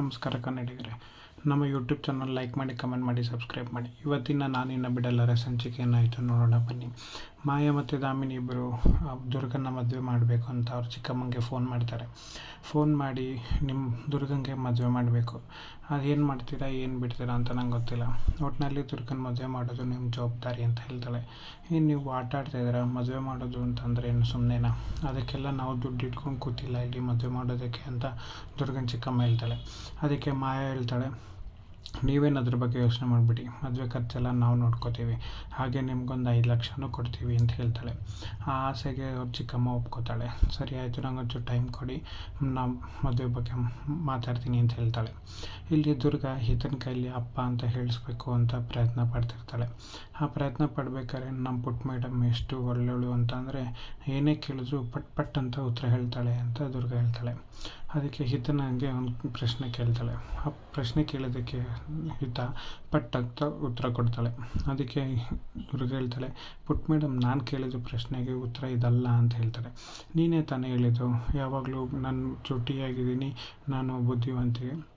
ನಮಸ್ಕಾರ ಕನ್ನಡಿಗರೇ. ನಮ್ಮ ಯೂಟ್ಯೂಬ್ ಚಾನಲ್ ಲೈಕ್ ಮಾಡಿ ಕಮೆಂಟ್ ಮಾಡಿ ಸಬ್ಸ್ಕ್ರೈಬ್ ಮಾಡಿ. ಇವತ್ತಿನ ನಾನಿನ್ನ ಬಿಡಲ್ಲರ ಸಂಚಿಕೆ ಏನಾಯಿತು ನೋಡೋಣ, ಬನ್ನಿ. ಮಾಯ ಮತ್ತು ದಾಮಿನಿ ಇಬ್ಬರು ದುರ್ಗನ ಮದುವೆ ಮಾಡಬೇಕು ಅಂತ ಅವ್ರು ಚಿಕ್ಕಮ್ಮಂಗೆ ಫೋನ್ ಮಾಡ್ತಾರೆ. ಫೋನ್ ಮಾಡಿ ನಿಮ್ಮ ದುರ್ಗಂಗೆ ಮದುವೆ ಮಾಡಬೇಕು. ಅದೇನು ಮಾಡ್ತೀರಾ, ಏನು ಬಿಡ್ತೀರಾ ಅಂತ ನಂಗೆ ಗೊತ್ತಿಲ್ಲ. ಒಟ್ಟಿನಲ್ಲಿ ದುರ್ಗನ ಮದುವೆ ಮಾಡೋದು ನಿಮ್ಮ ಜವಾಬ್ದಾರಿ ಅಂತ ಹೇಳ್ತಾಳೆ. ಏನು ನೀವು ಆಟ ಆಡ್ತಾ ಇದ್ದೀರಾ, ಮದುವೆ ಮಾಡೋದು ಅಂತಂದರೆ ಏನು ಸುಮ್ಮನೆನಾ ಅದಕ್ಕೆಲ್ಲ ನಾವು ದುಡ್ಡು ಇಟ್ಕೊಂಡು ಕೂತಿಲ್ಲ ಇಲ್ಲಿ ಮದುವೆ ಮಾಡೋದಕ್ಕೆ ಅಂತ ದುರ್ಗನ್ ಚಿಕ್ಕಮ್ಮ ಹೇಳ್ತಾಳೆ. ಅದಕ್ಕೆ ಮಾಯ ಹೇಳ್ತಾಳೆ. ನೀವೇನು ಅದ್ರ ಬಗ್ಗೆ ಯೋಚನೆ ಮಾಡಿಬಿಡಿ. ಮದುವೆ ಖರ್ಚೆಲ್ಲ ನಾವು ನೋಡ್ಕೋತೀವಿ. ಹಾಗೆ ನಿಮ್ಗೊಂದು ಐದು ಲಕ್ಷನೂ ಕೊಡ್ತೀವಿ ಅಂತ ಹೇಳ್ತಾಳೆ. ಆ ಆಸೆಗೆ ಅವ್ರ ಚಿಕ್ಕಮ್ಮ ಒಪ್ಕೋತಾಳೆ. ಸರಿ ಆಯಿತು ನಂಗೆ ಒಂಚೂರು ಟೈಮ್ ಕೊಡಿ. ನಾ ಮದುವೆ ಬಗ್ಗೆ ಮಾತಾಡ್ತೀನಿ ಅಂತ ಹೇಳ್ತಾಳೆ. ಇಲ್ಲಿ ದುರ್ಗ ಈತನ ಕೈಲಿ ಅಪ್ಪ ಅಂತ ಹೇಳಿಸ್ಬೇಕು ಅಂತ ಪ್ರಯತ್ನ ಪಡ್ತಿರ್ತಾಳೆ. ಆ ಪ್ರಯತ್ನ ಪಡ್ಬೇಕಾದ್ರೆ ನಮ್ಮ ಪುಟ್ಟ ಮೇಡಮ್ ಎಷ್ಟು ಒಳ್ಳೆಯವಳು ಅಂತಂದರೆ, ಏನೇ ಕೇಳಿದ್ರು ಪಟ್ ಪಟ್ ಅಂತ ಉತ್ತರ ಹೇಳ್ತಾಳೆ ಅಂತ ದುರ್ಗ ಹೇಳ್ತಾಳೆ. ಅದಕ್ಕೆ ಹಿತನಿಗೆ ಒಂದು ಪ್ರಶ್ನೆ ಕೇಳ್ತಾಳೆ. ಆ ಪ್ರಶ್ನೆ ಕೇಳೋದಕ್ಕೆ ಹಿತ ಪಟ್ ಅಂತ ಉತ್ತರ ಕೊಡ್ತಾಳೆ. ಅದಕ್ಕೆ ದುರ್ಗ ಹೇಳ್ತಾಳೆ, ಪುಟ್ ಮೇಡಮ್, ನಾನು ಕೇಳಿದ ಪ್ರಶ್ನೆಗೆ ಉತ್ತರ ಇದಲ್ಲ ಅಂತ ಹೇಳ್ತಾಳೆ. ನೀನೇ ತಾನೇ ಹೇಳಿದ್ದು. ಯಾವಾಗಲೂ ನಾನು ಚುಟ್ಟಿಯಾಗಿದ್ದೀನಿ ನಾನು ಬುದ್ಧಿವಂತಿಗೆ.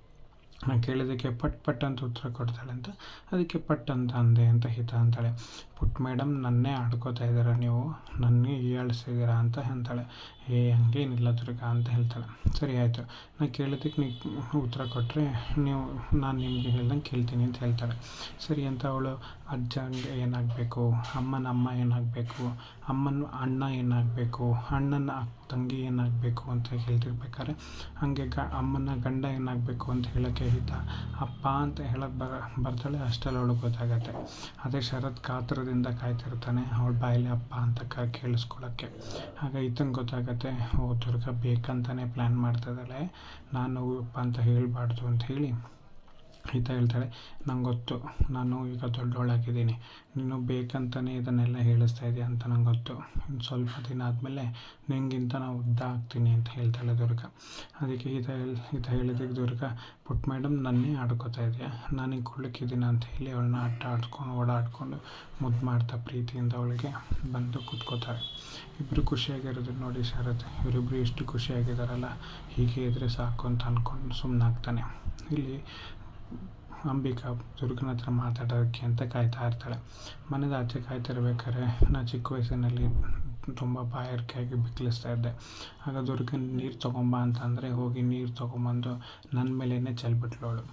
ನಾನು ಕೇಳಿದ್ದಕ್ಕೆ ಪಟ್ ಪಟ್ ಅಂತ ಉತ್ತರ ಕೊಡ್ತಾಳೆ ಅಂತ. ಅದಕ್ಕೆ ಪಟ್ ಅಂತ ಅಂದೆ ಅಂತ ಹಿತ ಅಂತಾಳೆ. ಪುಟ್ ಮೇಡಮ್ ನನ್ನೇ ಆಡ್ಕೋತಾ ಇದ್ದೀರಾ ನೀವು ನನ್ನೇ ಹೀಯಾಳಿಸಿದ್ದೀರಾ ಅಂತ ಅಂತಾಳೆ. ಏ ಹಂಗೇನಿಲ್ಲ ದುರ್ಗ ಅಂತ ಹೇಳ್ತಾಳೆ. ಸರಿ, ಆಯಿತು. ನಾನು ಕೇಳಿದ್ದಕ್ಕೆ ನೀವು ಉತ್ತರ ಕೊಟ್ಟರೆ ನೀವು, ನಾನು ನಿಮಗೆ ಹೇಳ್ದಂಗೆ ಕೇಳ್ತೀನಿ ಅಂತ ಹೇಳ್ತಾಳೆ. ಸರಿ ಅಂತ ಅವಳು, ಅಜ್ಜಂಗೆ ಏನಾಗಬೇಕು? ಅಮ್ಮನ ಅಮ್ಮ ಏನಾಗಬೇಕು? ಅಮ್ಮನ ಅಣ್ಣ ಏನಾಗಬೇಕು? ಅಣ್ಣನ ತಂಗಿ ಏನಾಗಬೇಕು ಅಂತ ಹೇಳ್ತಿರ್ಬೇಕಾದ್ರೆ, ಹಾಗೆ ಗ, ಅಮ್ಮನ ಗಂಡ ಏನಾಗಬೇಕು ಅಂತ ಹೇಳೋಕ್ಕೆ ಹಿತ. ಅಪ್ಪ ಅಂತ ಹೇಳೋಕ್ಕೆ ಬರ, ಬರ್ತಾಳೆ, ಅಷ್ಟರಲ್ಲಿ ಅವಳು ಗೊತ್ತಾಗತ್ತೆ. ಅದೇ ಶರತ್ ಕಾತುರದಿಂದ ಕಾಯ್ತಿರ್ತಾನೆ ಅವಳು ಬಾಯಲ್ಲಿ ಅಪ್ಪ ಅಂತ ಕೇಳಿಸ್ಕೊಳ್ಳೋಕ್ಕೆ ಆಗ ಈತಂಗೆ ಗೊತ್ತಾಗತ್ತೆ. ಓ ದುರ್ಗ ಬೇಕಂತಲೇ ಪ್ಲ್ಯಾನ್ ಮಾಡ್ತಿದ್ದಾಳೆ. ನಾನು ಹೋಗಪ್ಪ ಅಂತ ಹೇಳಬಾರ್ದು ಅಂತ ಹೇಳಿ. ಈತ ಹೇಳ್ತಾಳೆ, ನಂಗೆ ಗೊತ್ತು, ನಾನು ಈಗ ದೊಡ್ಡವಳಾಗಿದ್ದೀನಿ ನೀನು ಬೇಕಂತಲೇ ಇದನ್ನೆಲ್ಲ ಹೇಳಿಸ್ತಾ ಇದೆಯಾ ಅಂತ ನಂಗೆ ಗೊತ್ತು. ಸ್ವಲ್ಪ ದಿನ ಆದಮೇಲೆ ನಿಂಗಿಂತ ನಾನು ಉದ್ದ ಆಗ್ತೀನಿ ಅಂತ ಹೇಳ್ತಾಳೆ ದುರ್ಗ. ಅದಕ್ಕೆ ಈತ ಹೇಳಿ, ಈತ ಹೇಳಿದ್ದಕ್ಕೆ ದುರ್ಗ ಪುಟ್ಟ ಮೇಡಮ್ ನನ್ನೇ ಆಡ್ಕೋತಾ ಇದೆಯಾ. ನಾನೀಗ ಕುಳ್ಳಕ್ಕಿದ್ದೀನಿ ಅಂತ ಹೇಳಿ ಅವಳನ್ನ ಆಟ ಆಡ್ಕೊಂಡು ಓಡಾಡ್ಕೊಂಡು ಮುದ್ದು ಮಾಡ್ತಾ ಪ್ರೀತಿಯಿಂದ ಅವಳಿಗೆ ಬಂದು ಕೂತ್ಕೋತಾಳೆ ಇಬ್ಬರು ಖುಷಿಯಾಗಿರೋದನ್ನ ನೋಡಿ ಶರತ್ ಇವರಿಬ್ಬರು ಎಷ್ಟು ಖುಷಿಯಾಗಿದ್ದಾರಲ್ಲ ಹೀಗೆ ಇದ್ದರೆ ಸಾಕು ಅಂತ ಅಂದ್ಕೊಂಡು ಸುಮ್ಮನಾಗ್ತಾನೆ ಇಲ್ಲಿ ಅಂಬಿಕಾ ದುರ್ಗನ ಹತ್ರ ಮಾತಾಡೋಕ್ಕೆ ಅಂತ ಕಾಯ್ತಾ ಇರ್ತಾಳೆ. ಮನೆದ ಆಚೆ ಕಾಯ್ತಿರ್ಬೇಕಾದ್ರೆ ನಾ ಚಿಕ್ಕ ವಯಸ್ಸಿನಲ್ಲಿ ತುಂಬ ಬಾಯಾರಿಕೆಯಾಗಿ ಬಿಕ್ಕಲಿಸ್ತಾ ಇದ್ದೆ ಆಗ ದುರ್ಗನ ನೀರು ತೊಗೊಂಬ ಅಂತಂದರೆ ಹೋಗಿ ನೀರು ತೊಗೊಂಬಂದು ನನ್ನ ಮೇಲೇ ಚೆಲ್ಬಿಟ್ಲು ಅವಳು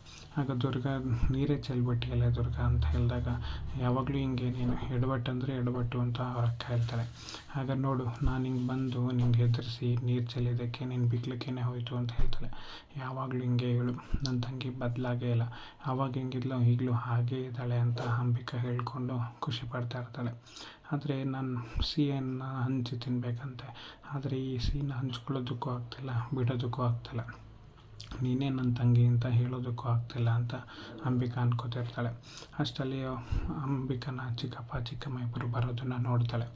ಆಗ ದುರ್ಗ, ನೀರೇ ಚೆಲ್ಬಿಟ್ಟಿಯಲ್ಲ ದುರ್ಗ ಅಂತ ಹೇಳಿದಾಗ ಯಾವಾಗಲೂ ಹಿಂಗೆ ನೀನು ಎಡವಟ್ಟು ಅಂದರೆ ಎಡವಟ್ಟು ಅಂತ ಅವ್ರ ಅಕ್ಕ ಹೇಳ್ತಾಳೆ ಆಗ ನೋಡು, ನಾನು ಹಿಂಗೆ ಬಂದು ನಿಂಗೆ ಹೆದರಿಸಿ ನೀರು ಚೆಲ್ಲಿದ್ದಕ್ಕೆ, ನೀನು ಬಿಕ್ಲಿಕ್ಕೇ ಹೋಯಿತು ಅಂತ ಹೇಳ್ತಾಳೆ. ಯಾವಾಗಲೂ ಹಿಂಗೆ ಹೇಳು ನನ್ನ ತಂಗಿ ಬದಲಾಗೇ ಇಲ್ಲ. ಆವಾಗ ಹೆಂಗಿದ್ಲು ಈಗಲೂ ಹಾಗೇ ಇದ್ದಾಳೆ ಅಂತ ಅಂಬಿಕಾ ಹೇಳಿಕೊಂಡು ಖುಷಿ ಪಡ್ತಾ ಇರ್ತಾಳೆ. ಆದರೆ ನಾನು ಸಿಹಿಯನ್ನು ಹಂಚಿ ತಿನ್ನಬೇಕಂತೆ ಆದರೆ ಈ ಸಿಹಿನ ಹಂಚ್ಕೊಳ್ಳೋದಕ್ಕೂ ಆಗ್ತಿಲ್ಲ, ಬಿಡೋದಕ್ಕೂ ಆಗ್ತಿಲ್ಲ. ನೀನೇ ನನ್ನ ತಂಗಿ ಅಂತ ಹೇಳೋದಕ್ಕೂ ಆಗ್ತಿಲ್ಲ ಅಂತ ಅಂಬಿಕಾ ಅನ್ಕೋತಿರ್ತಾಳೆ ಅಷ್ಟರಲ್ಲಿ ಅಂಬಿಕನ ಚಿಕ್ಕಪ್ಪ ಚಿಕ್ಕಮ್ಮ ಇಬ್ಬರು ಬರೋದನ್ನು ನೋಡ್ತಾಳೆ.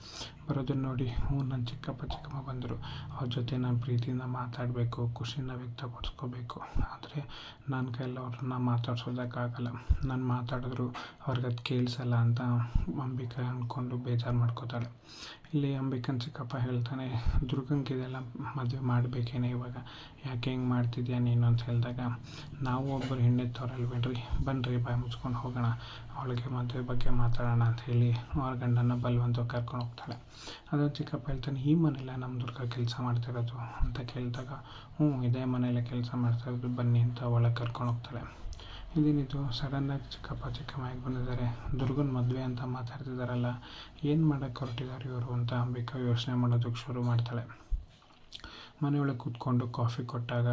ಬರೋದನ್ನು ನೋಡಿ. ಹ್ಞೂ ನನ್ನ ಚಿಕ್ಕಪ್ಪ, ಚಿಕ್ಕಮ್ಮ ಬಂದರು. ಅವ್ರ ಜೊತೆ ನಾನು ಪ್ರೀತಿಯಿಂದ ಮಾತಾಡಬೇಕು ಖುಷಿನ ವ್ಯಕ್ತಪಡಿಸ್ಕೋಬೇಕು. ಆದರೆ ನನ್ನ ಕೈಯಲ್ಲಿ ಅವ್ರನ್ನ ಮಾತಾಡ್ಸೋದಕ್ಕಾಗಲ್ಲ. ನಾನು ಮಾತಾಡಿದ್ರು ಅವ್ರಿಗೆ ಅದು ಕೇಳಿಸಲ್ಲ ಅಂತ ಅಂಬಿಕಾ ಅಂದ್ಕೊಂಡು ಬೇಜಾರು ಮಾಡ್ಕೋತಾಳೆ. ಇಲ್ಲಿ ಅಂಬಿಕನ ಚಿಕ್ಕಪ್ಪ ಹೇಳ್ತಾನೆ, ದುರ್ಗಂಗೆ ಇದೆಲ್ಲ ಮದುವೆ ಮಾಡಬೇಕೇನೆ ಇವಾಗ? ಯಾಕೆ ಹೆಂಗೆ ಮಾಡ್ತಿದ್ಯಾ ನೀನು? ಅಂತ ಹೇಳಿದಾಗ, ನಾವು ಒಬ್ಬರು ಹೆಣ್ಣೆತ್ತವ್ರಲ್ವೇನ್ರಿ ಬನ್ನಿರಿ ಬಾಯಿ ಮುಚ್ಕೊಂಡು ಹೋಗೋಣ. ಅವಳಿಗೆ ಮದುವೆ ಬಗ್ಗೆ ಮಾತಾಡೋಣ ಅಂತ ಹೇಳಿ ಅವ್ರ ಗಂಡನ ಬಲ್ವಂತ ಕರ್ಕೊಂಡು ಹೋಗ್ತಾಳೆ. ಅದು ಚಿಕ್ಕಪ್ಪ ಹೇಳ್ತಾನೆ, ಈ ಮನೇಲೆ ನಮ್ಮ ದುರ್ಗ ಕೆಲಸ ಮಾಡ್ತಿರೋದು ಅಂತ ಕೇಳಿದಾಗ, ಹ್ಞೂ, ಇದೇ ಮನೇಲೆ ಕೆಲಸ ಮಾಡ್ತಾಯಿರೋದು ಬನ್ನಿ ಅಂತ ಒಳಗೆ ಕರ್ಕೊಂಡು ಹೋಗ್ತಾಳೆ. ಇದೇನಿದು ಸಡನ್ನಾಗಿ ಚಿಕ್ಕಪ್ಪ ಚಿಕ್ಕಮ್ಮ ಬಂದಿದ್ದಾರೆ? ದುರ್ಗನ ಮದುವೆ ಅಂತ ಮಾತಾಡ್ತಿದ್ದಾರಲ್ಲ ಏನು ಮಾಡೋಕ್ಕೆ ಹೊರಟಿದ್ದಾರೆ ಇವರು ಅಂತ ಅಂಬಿಕಾ ಯೋಚನೆ ಮಾಡೋದಕ್ಕೆ ಶುರು ಮಾಡ್ತಾಳೆ. ಮನೆಯೊಳಗೆ ಕೂತ್ಕೊಂಡು ಕಾಫಿ ಕೊಟ್ಟಾಗ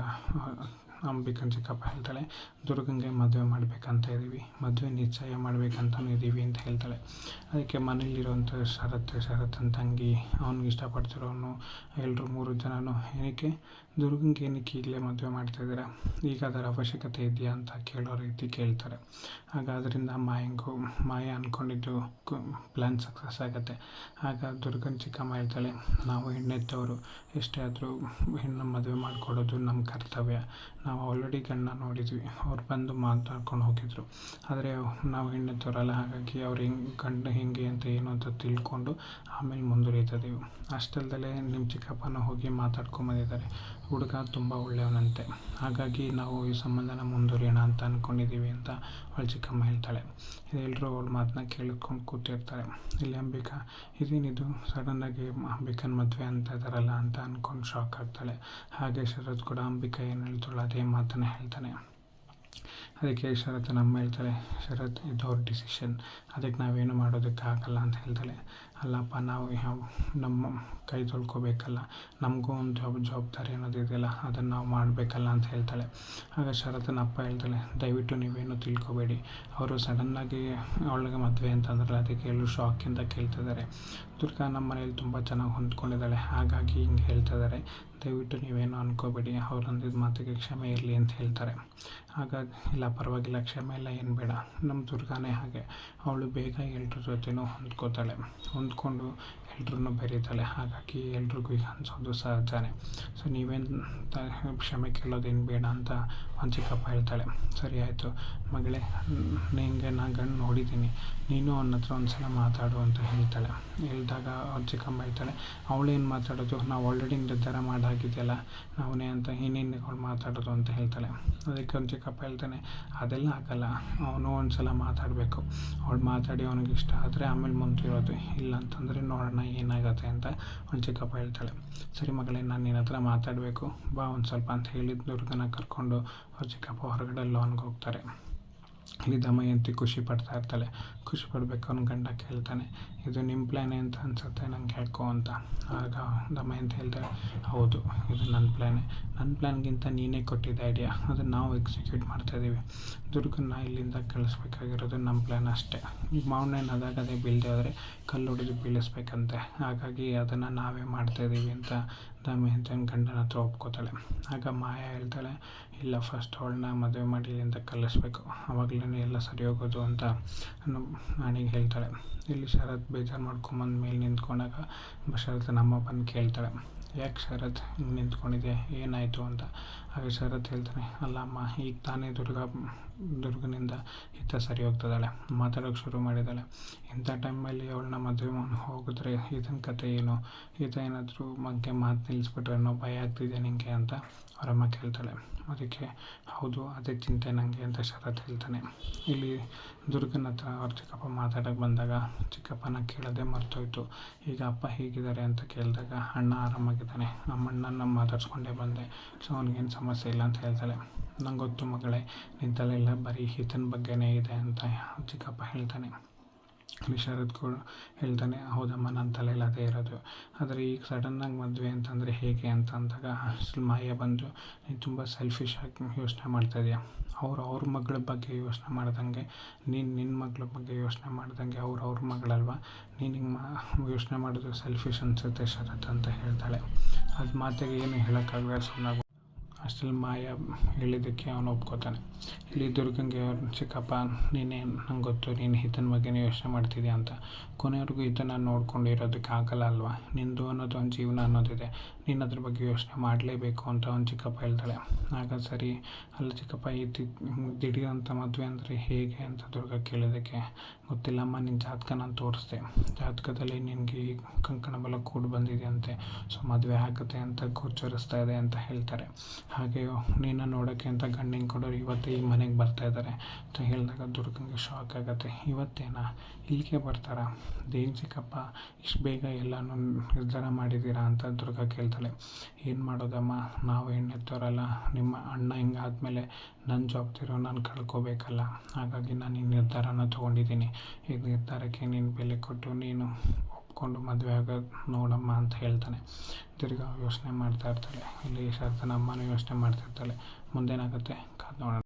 ಅಂಬಿಕನ ಚಿಕ್ಕಪ್ಪ ಹೇಳ್ತಾಳೆ, ದುರ್ಗಂಗೆ ಮದುವೆ ಮಾಡಬೇಕಂತ ಇದ್ದೀವಿ, ಮದುವೆ ನಿಶ್ಚಯ ಮಾಡಬೇಕಂತನೂ ಇದ್ದೀವಿ ಅಂತ ಹೇಳ್ತಾಳೆ. ಅದಕ್ಕೆ ಮನೇಲಿರುವಂಥ ಶರತ್ ಶರತನ ತಂಗಿ, ಅವ್ನಿಗೆ ಇಷ್ಟಪಡ್ತಿರೋನು ಎಲ್ಲರೂ ಮೂರು ಜನನು ಏನಕ್ಕೆ, ದುರ್ಗಂಗೆ ಏನಕ್ಕೆ ಈಗಲೇ ಮದುವೆ ಮಾಡ್ತಾಯಿದ್ದೀರಾ ಈಗ ಅದರ ಅವಶ್ಯಕತೆ ಇದೆಯಾ? ಅಂತ ಕೇಳೋ ರೀತಿ ಕೇಳ್ತಾರೆ. ಆಗ ಅದರಿಂದ ಮಾಯಂಗೂ ಮಾಯ ಅಂದ್ಕೊಂಡಿದ್ದು ಪ್ಲ್ಯಾನ್ ಸಕ್ಸಸ್ ಆಗುತ್ತೆ. ಆಗ ದುರ್ಗನ್ ಚಿಕ್ಕಮ್ಮ ಹೇಳ್ತಾಳೆ, ನಾವು ಹೆಣ್ಣೆತ್ತವರು, ಎಷ್ಟೇ ಆದರೂ ಹೆಣ್ಣು ಮದುವೆ ಮಾಡಿಕೊಡೋದು ನಮ್ಮ ಕರ್ತವ್ಯ. ನಾವು ಆಲ್ರೆಡಿ ಗಂಡ ನೋಡಿದ್ವಿ. ಅವ್ರು ಬಂದು ಮಾತಾಡ್ಕೊಂಡು ಹೋಗಿದ್ರು. ಆದರೆ ನಾವು ಹೆಣ್ಣೆತ್ತವರಲ್ಲ ಹಾಗಾಗಿ ಅವ್ರು ಹೆಂಗೆ, ಗಂಡ ಹೆಂಗೆ ಅಂತ ಏನು ಅಂತ ತಿಳ್ಕೊಂಡು ಆಮೇಲೆ ಮುಂದುವರಿತದೆವು ಅಷ್ಟಲ್ದಲೇ ನಿಮ್ಮ ಚಿಕ್ಕಪ್ಪನ ಹೋಗಿ ಮಾತಾಡ್ಕೊಂಬಂದಿದ್ದಾರೆ ಹುಡುಗ ತುಂಬ ಒಳ್ಳೆಯವನಂತೆ. ಹಾಗಾಗಿ ನಾವು ಈ ಸಂಬಂಧನ ಮುಂದುವರಿಯೋಣ ಅಂತ ಅಂದ್ಕೊಂಡಿದ್ದೀವಿ ಅಂತ ಅವಳು ಚಿಕ್ಕಮ್ಮ ಹೇಳ್ತಾಳೆ. ಎಲ್ಲರೂ ಅವಳ ಮಾತನ್ನ ಕೇಳಿಕೊಂಡು ಕೂತಿರ್ತಾರೆ. ಇಲ್ಲಿ ಅಂಬಿಕಾ ಇದೇನಿದು ಸಡನ್ನಾಗಿ ಅಂಬಿಕನ ಮದುವೆ ಅಂತ ಇದ್ದಾರಲ್ಲ ಅಂತ ಅಂದ್ಕೊಂಡು ಶಾಕ್ ಆಗ್ತಾಳೆ. ಹಾಗೆ ಶರತ್ ಕೂಡ ಅಂಬಿಕಾ ಏನು ಹೇಳ್ತಾಳೆ ಅದೇ ಮಾತನ್ನು ಹೇಳ್ತಾನೆ. ಅದಕ್ಕೆ ಶರತ್ ನಮ್ಮ ಹೇಳ್ತಾಳೆ ಶರತ್, ಇದು ಅವ್ರ ಡಿಸಿಷನ್ ಅದಕ್ಕೆ ನಾವೇನು ಮಾಡೋದಕ್ಕಾಗಲ್ಲ ಅಂತ ಹೇಳ್ತಾಳೆ. ಅಲ್ಲಪ್ಪ, ನಾವು ಯಾವ ನಮ್ಮ ಕೈ ತೊಳ್ಕೊಬೇಕಲ್ಲ, ನಮಗೂ ಒಂದು ಜವಾಬ್ ಜವಾಬ್ದಾರಿ ಅನ್ನೋದು ಇದೆಯಲ್ಲ, ಅದನ್ನು ನಾವು ಮಾಡಬೇಕಲ್ಲ ಅಂತ ಹೇಳ್ತಾಳೆ. ಆಗ ಶರತನ ಅಪ್ಪ ಹೇಳ್ತಾಳೆ, ದಯವಿಟ್ಟು ನೀವೇನು ತಿಳ್ಕೊಬೇಡಿ. ಅವರು ಸಡನ್ನಾಗಿ ಅವಳಿಗೆ ಮದುವೆ ಅಂತಂದ್ರಲ್ಲ ಅದಕ್ಕೆ ಎಲ್ಲರೂ ಶಾಕಿಂದ ಕೇಳ್ತಿದ್ದಾರೆ ದುರ್ಗಾ ನಮ್ಮ ಮನೇಲಿ ತುಂಬ ಚೆನ್ನಾಗಿ ಹೊಂದ್ಕೊಂಡಿದ್ದಾಳೆ, ಹಾಗಾಗಿ ಹಿಂಗೆ ಹೇಳ್ತಿದ್ದಾರೆ ದಯವಿಟ್ಟು ನೀವೇನು ಅನ್ಕೋಬೇಡಿ, ಅವ್ರು ಅಂದಿದ್ದ ಮಾತಿಗೆ ಕ್ಷಮೆ ಇರಲಿ ಅಂತ ಹೇಳ್ತಾರೆ. ಹಾಗಾಗಿ ಇಲ್ಲ, ಪರವಾಗಿಲ್ಲ, ಕ್ಷಮೆ ಇಲ್ಲ ಏನು ಬೇಡ. ನಮ್ಮ ದುರ್ಗಾನೇ ಹಾಗೆ. ಅವಳು ಬೇಗ ಎಲ್ರ ಜೊತೆನೂ ಹೊಂದ್ಕೋತಾಳೆ. ಹೊಂದ್ಕೊಂಡು ಎಲ್ರೂ ಬೆರೀತಾಳೆ. ಹಾಗಾಗಿ ಎಲ್ರಿಗೂ ಈಗ ಅನ್ಸೋದು ಸಹಜನೇ ಸೊ ನೀವೇನು ಕ್ಷಮೆ ಕೇಳೋದೇನು ಬೇಡ ಅಂತ ಚಿಕ್ಕಪ್ಪ ಹೇಳ್ತಾಳೆ, ಸರಿ ಆಯಿತು, ಮಗಳೇ ನಿಂಗೆ ನಾ ಗಂಡು ನೋಡಿದ್ದೀನಿ, ನೀನು ಅವನ ಹತ್ರ ಒಂದು ಸಲ ಮಾತಾಡು ಅಂತ ಹೇಳ್ತಾಳೆ. ಹೇಳಿದಾಗ ಅವ್ರ ಚಿಕ್ಕಮ್ಮ ಹೇಳ್ತಾಳೆ ಅವಳೇನು ಮಾತಾಡೋದು? ನಾವು ಆಲ್ರೆಡಿ ನಿರ್ಧಾರ ಮಾಡಾಗಿದೆಯಲ್ಲ ಅವನೇ ಅಂತ ಏನೇನು ಅವ್ಳು ಮಾತಾಡೋದು ಅಂತ ಹೇಳ್ತಾಳೆ. ಅದಕ್ಕೆ ಒಂದು ಚಿಕ್ಕಪ್ಪ ಹೇಳ್ತಾನೆ, ಅದೆಲ್ಲ ಆಗಲ್ಲ, ಅವನು ಒಂದು ಸಲ ಮಾತಾಡಬೇಕು. ಅವಳು ಮಾತಾಡಿ ಅವನಿಗೆ ಇಷ್ಟ ಆದರೆ ಆಮೇಲೆ ಮುಂದಿರೋದು. ಇಲ್ಲ ಅಂತಂದರೆ ನೋಡೋಣ ಏನಾಗತ್ತೆ ಅಂತ ಒಂದು ಚಿಕ್ಕಪ್ಪ ಹೇಳ್ತಾಳೆ. ಸರಿ ಮಗಳೇ, ನಾನು ನಿನ್ನ ಹತ್ರ ಮಾತಾಡಬೇಕು, ಬಾ ಒಂದು ಸ್ವಲ್ಪ ಅಂತ ಹೇಳಿದ ದುರ್ಗನ ಕರ್ಕೊಂಡು ಅವ್ರ ಚಿಕ್ಕಪ್ಪ ಹೊರಗಡೆ ಲಾನ್ಗೆ ಹೋಗ್ತಾರೆ. ಇಲ್ಲಿ ದಮಯಂತಿ ಖುಷಿ ಪಡ್ತಾ ಇರ್ತಾಳೆ. ಖುಷಿ ಪಡಬೇಕು ಅವ್ನ ಗಂಡ ಕೇಳ್ತಾನೆ. ಇದು ನಿಮ್ಮ ಪ್ಲ್ಯಾನೇ ಅಂತ ಅನ್ಸುತ್ತೆ? ನಂಗೆ ಹೇಳ್ಕೊ ಅಂತ. ಆಗ ದಮಯಂತಿ ಹೇಳ್ತಾರೆ ಹೌದು, ಇದು ನನ್ನ ಪ್ಲ್ಯಾನೇ ನನ್ನ ಪ್ಲ್ಯಾನ್ಗಿಂತ ನೀನೇ ಕೊಟ್ಟಿದ್ದ ಐಡಿಯಾ ಅದನ್ನು ನಾವು ಎಕ್ಸಿಕ್ಯೂಟ್ ಮಾಡ್ತಾಯಿದ್ದೀವಿ ದುರ್ಗನ್ನ ಇಲ್ಲಿಂದ ಕಳಿಸ್ಬೇಕಾಗಿರೋದು ನಮ್ಮ ಪ್ಲ್ಯಾನ್ ಅಷ್ಟೇ. ಈಗ ಅದಾಗದೇ ಅದೇ ಬೀಳದೆ ಹೋದರೆ ಕಲ್ಲು ಹೊಡೆದು ಬೀಳಿಸ್ಬೇಕಂತೆ. ಹಾಗಾಗಿ ಅದನ್ನು ನಾವೇ ಮಾಡ್ತಾಯಿದ್ದೀವಿ ಅಂತ ದಮಯಂತಿನ ಗಂಡನ ಹತ್ರ ಒಪ್ಕೋತಾಳೆ. ಆಗ ಮಾಯಾ ಹೇಳ್ತಾಳೆ, ಇಲ್ಲ ಫಸ್ಟ್ ಅವಳನ್ನ ಮದುವೆ ಮಾಡಿ ಅಂತ ಕಲಿಸ್ಬೇಕು. ಆವಾಗಲೇ ಎಲ್ಲ ಸರಿ ಹೋಗೋದು ಅಂತ ನಾಣಿಗೆ ಹೇಳ್ತಾಳೆ. ಇಲ್ಲಿ ಶರತ್ ಬೇಜಾರು ಮಾಡ್ಕೊಂಬಂದು ಮೇಲೆ ನಿಂತ್ಕೊಂಡಾಗ ಶರತ್ ನಮ್ಮ ಬಂದು ಕೇಳ್ತಾಳೆ. ಯಾಕೆ ಶರತ್ ನಿಂತ್ಕೊಂಡಿದ್ಯಾ? ಏನಾಯಿತು ಅಂತ. ಆಗ ಶರತ್ ಹೇಳ್ತಾನೆ, ಅಲ್ಲಮ್ಮ, ಈಗ ತಾನೇ ದುರ್ಗಾ, ದುರ್ಗನಿಂದ ಹಿತ ಸರಿ ಹೋಗ್ತದಾಳೆ ಮಾತಾಡೋಕೆ ಶುರು ಮಾಡಿದ್ದಾಳೆ. ಇಂಥ ಟೈಮಲ್ಲಿ ಅವಳನ್ನ ಮದುವೆ ಹೋಗಿದ್ರೆ ಇದನ್ನ ಕತೆ ಏನು? ಈತ ಏನಾದರೂ ಬಗ್ಗೆ ಮಾತು ನಿಲ್ಲಿಸ್ಬಿಟ್ರೆ ಭಯ ಆಗ್ತಿದೆ ನಿನಗೆ ಅಂತ ಅವರಮ್ಮ ಕೇಳ್ತಾಳೆ. ಅದಕ್ಕೆ, ಹೌದು, ಅದೇ ಚಿಂತೆ ನನಗೆ ಅಂತ ಶರತ್ ಹೇಳ್ತಾನೆ. ಇಲ್ಲಿ ದುರ್ಗನ ಹತ್ರ ಅವ್ರ ಚಿಕ್ಕಪ್ಪ ಮಾತಾಡೋಕೆ ಬಂದಾಗ ಚಿಕ್ಕಪ್ಪನ ಕೇಳೋದೇ ಮರ್ತೋಯ್ತು. ಈಗ ಅಪ್ಪ ಹೇಗಿದ್ದಾರೆ ಅಂತ ಕೇಳಿದಾಗ ಅಣ್ಣ ಆರಾಮಾಗಿದ್ದಾನೆ. ಅಮ್ಮಣ್ಣನ ಮಾತಾಡ್ಸ್ಕೊಂಡೇ ಬಂದೆ. ಸೊ ಅವ್ನಿಗೇನು ಸಮಸ್ಯೆ ಇಲ್ಲ ಅಂತ ಹೇಳ್ತಾಳೆ. ನಂಗೆ ಗೊತ್ತು ಮಗಳೇ ನಿನ್ನ ತಲೆಯೆಲ್ಲ ಬರೀ ಈತನ ಬಗ್ಗೆನೇ ಇದೆ ಅಂತ ಚಿಕ್ಕಪ್ಪ ಹೇಳ್ತಾನೆ. ಶರತ್ ಕೂಡ ಹೇಳ್ತಾನೆ, ಹೌದಮ್ಮ ನನ್ನ ತಲೆಯಲ್ಲಿ ಅದೇ ಇರೋದು. ಆದರೆ ಈಗ ಸಡನ್ನಾಗಿ ಮದುವೆ ಅಂತಂದರೆ ಹೇಗೆ ಅಂತ ಅಂದಾಗ ಮಾಯ ಬಂದು, ನೀನು ತುಂಬ ಸೆಲ್ಫಿಶ್ ಆಗಿ ಯೋಚನೆ ಮಾಡ್ತಾಯಿದ್ದೀಯ ಅವ್ರು ಅವ್ರ ಮಗಳ ಬಗ್ಗೆ ಯೋಚನೆ ಮಾಡ್ದಂಗೆ, ನೀನು ನಿನ್ನ ಮಗಳ ಬಗ್ಗೆ ಯೋಚನೆ ಮಾಡ್ದಂಗೆ ಅವ್ರು ಅವ್ರ ಮಗಳಲ್ವ? ನೀನು ಹಿಂಗೆ ಮಾ, ಯೋಚನೆ ಮಾಡೋದು ಸೆಲ್ಫಿಶ್ ಅನಿಸುತ್ತೆ ಶರತ್ ಅಂತ ಹೇಳ್ತಾಳೆ. ಅದು ಮಾತಿಗೆ ಏನು ಹೇಳೋಕ್ಕಾಗಲ್ಲ ಸುಮ್ಮನೆ ಅಷ್ಟರಲ್ಲಿ ಮಾಯ ಹೇಳಿದ್ದಕ್ಕೆ ಅವನು ಒಪ್ಕೋತಾನೆ. ಇಲ್ಲಿ ದುರ್ಗಂಗೆ ಅವ್ರ ಚಿಕ್ಕಪ್ಪ ನೀನೇನು ನಂಗೆ ಗೊತ್ತು, ನೀನು ಈತನ ಬಗ್ಗೆನೇ ಯೋಚನೆ ಮಾಡ್ತಿದ್ಯಾ ಅಂತ. ಕೊನೆವರೆಗೂ ಈತನ ನೋಡ್ಕೊಂಡಿರೋದಕ್ಕೆ ಆಗಲ್ಲ ಅಲ್ವಾ? ನಿಂದು ಅನ್ನೋದು ಒಂದು ಜೀವನ ಅನ್ನೋದಿದೆ. ನೀನು ಅದ್ರ ಬಗ್ಗೆ ಯೋಚನೆ ಮಾಡಲೇಬೇಕು ಅಂತ ಅವ್ನು ಚಿಕ್ಕಪ್ಪ ಹೇಳ್ತಾಳೆ. ಆಗ ಸರಿ, ಅಲ್ಲ ಚಿಕ್ಕಪ್ಪ, ಈ ದಿಢೀರಂಥ ಮದುವೆ ಅಂದರೆ ಹೇಗೆ ಅಂತ ದುರ್ಗ ಕೇಳಿದ್ದಕ್ಕೆ ಗೊತ್ತಿಲ್ಲಮ್ಮ ನಿನ್ನ ಜಾತಕ ನಾನು ತೋರಿಸ್ದೆ. ಜಾತಕದಲ್ಲಿ ನಿನಗೆ ಈ ಕಂಕಣ ಬಲ ಕೂಡಿ ಬಂದಿದೆಯಂತೆ, ಸೊ ಮದುವೆ ಆಗುತ್ತೆ ಅಂತ ಗೋಚರಿಸ್ತಾ ಇದೆ ಅಂತ ಹೇಳ್ತಾರೆ. ಹಾಗೆ ನೀನು ನೋಡೋಕ್ಕೆ ಅಂತ ಗಂಡಿನ ಕೊಡೋರು ಇವತ್ತೇ ಈ ಮನೆಗೆ ಬರ್ತಾ ಇದ್ದಾರೆ ಅಂತ ಹೇಳಿದಾಗ ದುರ್ಗಂಗೆ ಶಾಕ್ ಆಗುತ್ತೆ. ಇವತ್ತೇನಾ? ಇಲ್ಲಿಗೆ ಬರ್ತಾರಾ? ದೇನ್ ಚಿಕ್ಕಪ್ಪ, ಇಷ್ಟು ಬೇಗ ಎಲ್ಲನೂ ನಿರ್ಧಾರ ಮಾಡಿದ್ದೀರಾ ಅಂತ ದುರ್ಗ ಕೇಳ್ತಾಳೆ. ಏನು ಮಾಡೋದಮ್ಮ? ನಾವು ಹೆಣ್ಣೆತ್ತೋರಲ್ಲ, ನಿಮ್ಮ ಅಣ್ಣ ಹಿಂಗಾದ್ಮೇಲೆ ನನ್ನ ಜವಾಬ್ದಾರಿ ನಾನು ಕಳ್ಕೋಬೇಕಲ್ಲ. ಹಾಗಾಗಿ ನಾನು ಈ ನಿರ್ಧಾರನ ತೊಗೊಂಡಿದ್ದೀನಿ. ಈ ನಿರ್ಧಾರಕ್ಕೆ ನೀನು ಬೆಲೆ ಕೊಟ್ಟು ನೀನು ಒಪ್ಕೊಂಡು ಮದುವೆ ಆಗೋದು ನೋಡಮ್ಮ ಅಂತ ಹೇಳ್ತಾನೆ. ತಿರ್ಗಿ ಯೋಚನೆ ಮಾಡ್ತಾ ಇರ್ತಾಳೆ ಇಲ್ಲಿ ಸರ್ತನ ಅಮ್ಮನೂ ಯೋಚನೆ ಮಾಡ್ತಿರ್ತಾಳೆ ಮುಂದೇನಾಗುತ್ತೆ? ಕಾದು ನೋಡೋಣ.